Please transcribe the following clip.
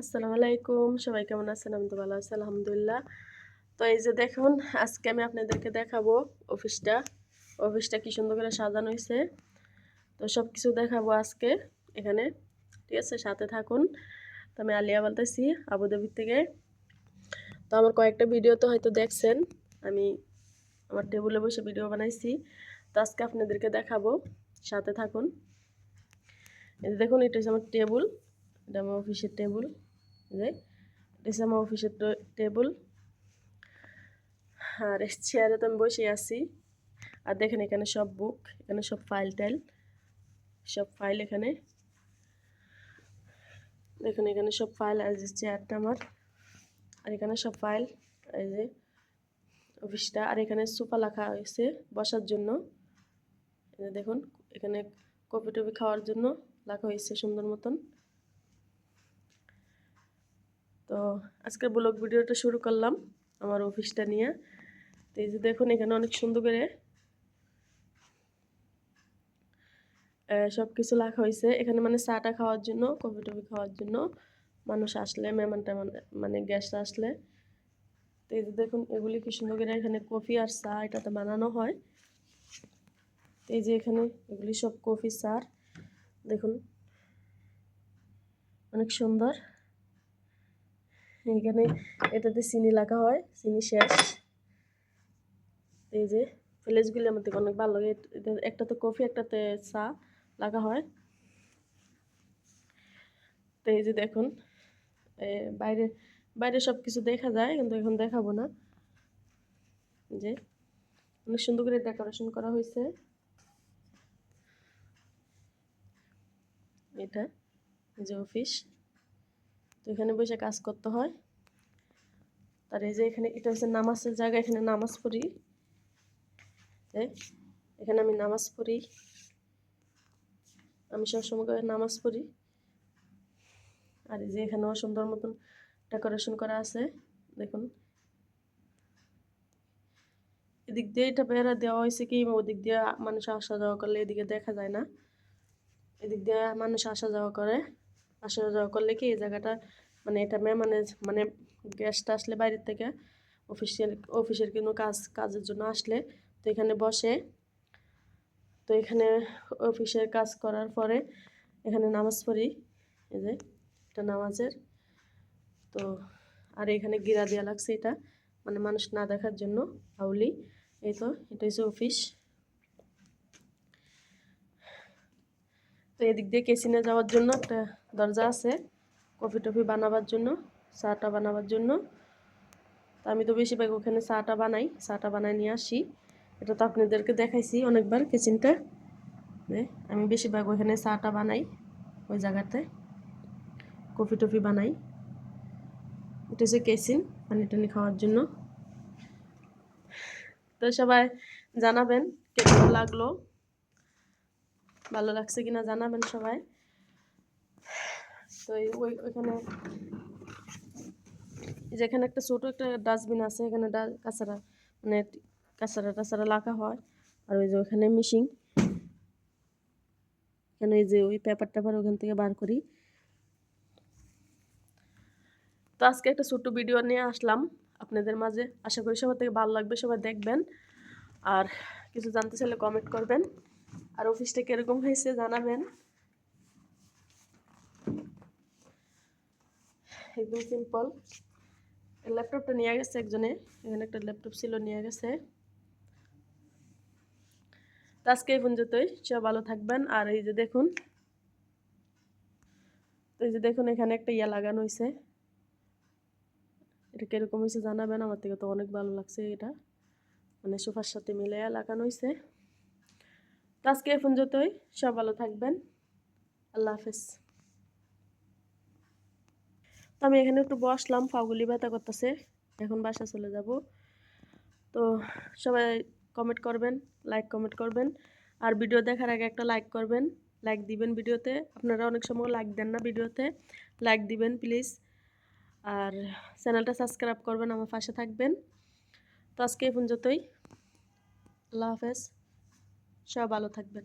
আসসালামু আলাইকুম। সবাই কেমন আছেন? আমি তো ভালো আছি, আলহামদুলিল্লাহ। তো এই যে দেখুন, আজকে আমি আপনাদেরকে দেখাবো অফিসটা। অফিসটা কি সুন্দর করে সাজানো হয়েছে। তো সব কিছু দেখাবো আজকে এখানে। ঠিক আছে? সাথে থাকুন। তো আমি আলিয়া বলতেছি, আবুধাবির থেকে। তো আমার কয়েকটা ভিডিও তো হয়তো দেখছেন। আমি আমার টেবিলে বসে ভিডিও বানাইছি। তো আজকে আপনাদেরকে দেখাবো। সাথে থাকুন। এই যে দেখুন, এটা হচ্ছে আমার টেবিল। এটা আমার অফিসের টেবিল যে, এটা আমার অফিসের টেবিল। আর চেয়ারে তো আমি বসে আছি। আর দেখেন এখানে সব বুক এখানে সব ফাইল টাইল সব ফাইল এখানে। দেখুন এখানে সব ফাইল আর যে চেয়ারটা আমার। আর এখানে সব ফাইল এই যে অফিসটা। আর এখানে সোফা রাখা হয়েছে বসার জন্য। দেখুন, এখানে কপি টপি খাওয়ার জন্য রাখা হয়েছে সুন্দর মতন তো আজকের ব্লগ ভিডিওটা শুরু করলাম আমার অফিসটা নিয়ে। তো এই যে দেখুন, এখানে অনেক সুন্দর করে সব কিছু রাখা হয়েছে। এখানে মানে চাটা খাওয়ার জন্য, কফি টফি খাওয়ার জন্য মানুষ আসলে মেহমান টেমান মানে গ্যাস আসলে। তো এই যে দেখুন, এগুলি কি সুন্দর করে এখানে কফি আর চা এটাতে বানানো হয়। তো এই যে এখানে এগুলি সব কফি চার দেখুন, অনেক সুন্দর। এখানে এটাতে চিনি লাগা হয়, চিনি শেষ। এই যে ফ্লেজগুলি আমাদের অনেক ভালো লাগে। একটাতে কফি, একটাতে চা লাগা হয়। তো এই যে দেখুন বাইরে বাইরে সব কিছু দেখা যায়, কিন্তু এখন দেখাবো না। যে, অনেক সুন্দর করে ডেকোরেশন করা হয়েছে। এটা যে অফিস। তো এখানে বসে কাজ করতে হয়। আর এই যে এখানে, এটা হচ্ছে নামাজের জায়গা, এখানে নামাজ পড়ি। এখানে আমি নামাজ পড়ি। আমি সবসময় নামাজ পড়ি। আর এই যে এখানেও সুন্দর মতন ডেকোরেশন করা আছে, দেখুন। এদিক দিয়ে এটা বেড়া দেওয়া হয়েছে কি, ওদিক দিয়ে মানুষ আসা যাওয়া করলে এদিকে দেখা যায় না। এদিক দিয়ে মানুষ আসা যাওয়া করে। আসা যাওয়া করলে কি এই জায়গাটা মানে এটা মানে মানে গেস্ট আসলে বাইরের থেকে অফিসের অফিসের কোনো কাজ, কাজের জন্য আসলে তো এখানে বসে। তো এখানে অফিসের কাজ করার পরে এখানে নামাজ পড়ি। এই যে এটা নামাজের। তো আর এখানে গিরা দেওয়া লাগছে এটা। মানে মানুষ না দেখার জন্য হাউলি এই তো, এটা হচ্ছে অফিস তো এদিক দিয়ে কেসিনে যাওয়ার জন্য একটা দরজা আছে, কফি টফি বানাবার জন্য, চাটা বানাবার জন্য। তো আমি তো বেশিরভাগ ওখানে চাটা বানাই চাটা বানাই নিয়ে আসি। এটা তো আপনাদেরকে দেখাইছি অনেকবার কিচেনটা। আমি বেশিরভাগ ওখানে চাটা বানাই ওই জায়গাতে। কফি টফি বানাই। এটা হচ্ছে কেসিন পানি টানি খাওয়ার জন্য। তো সবাই জানাবেন কেমন লাগল? ভালো লাগছে কিনা জানাবেন সবাই। তো ওই, ওইখানে যেখানে একটা ছোটো একটা ডাস্টবিন আছে, এখানে কাঁচারা মানে কাঁচারা টাচারা লাগা হয়। আর ওই যে ওখানে মিশিং এখানে এই যে ওই পেপার টেপার ওখান থেকে বার করি। তো আজকে একটা ছোট্ট ভিডিও নিয়ে আসলাম। আপনাদের মাঝে আশা করি সবার থেকে ভালো লাগবে, সবাই দেখবেন। আর কিছু জানতে চাইলে কমেন্ট করবেন। আর অফিসটা কীরকম হয়েছে জানাবেন। একদম সিম্পল ল্যাপটপটা নিয়ে গেছে একজনে, এখানে একটা ল্যাপটপ ছিল, নিয়ে গেছে। তো আজকে এই পর্যন্তই সব ভালো থাকবেন। আর এই যে দেখুন, তো এই যে দেখুন, এখানে একটা ইয়া লাগানো হয়েছে এটা কীরকম হয়েছে জানাবেন, আমার থেকে তো অনেক ভালো লাগছে এটা। মানে সোফার সাথে মিলে লাগানো হয়েছে তো আজকে এই পর্যন্তই সব ভালো থাকবেন। আল্লাহ হাফেজ। আমি এখানে একটু বসলাম পাগুলি ব্যথা করতেছে। এখন বাসা চলে যাব। তো সবাই কমেন্ট করবেন লাইক কমেন্ট করবেন। আর ভিডিও দেখার আগে একটা লাইক করবেন। লাইক দিবেন ভিডিওতে আপনারা অনেক সময় লাইক দেন না ভিডিওতে লাইক দিবেন প্লিজ আর চ্যানেলটা সাবস্ক্রাইব করবেন, আমার পাশে থাকবেন। তো আজকে এই পর্যন্তই। আল্লাহ হাফেজ। সব ভালো থাকবেন।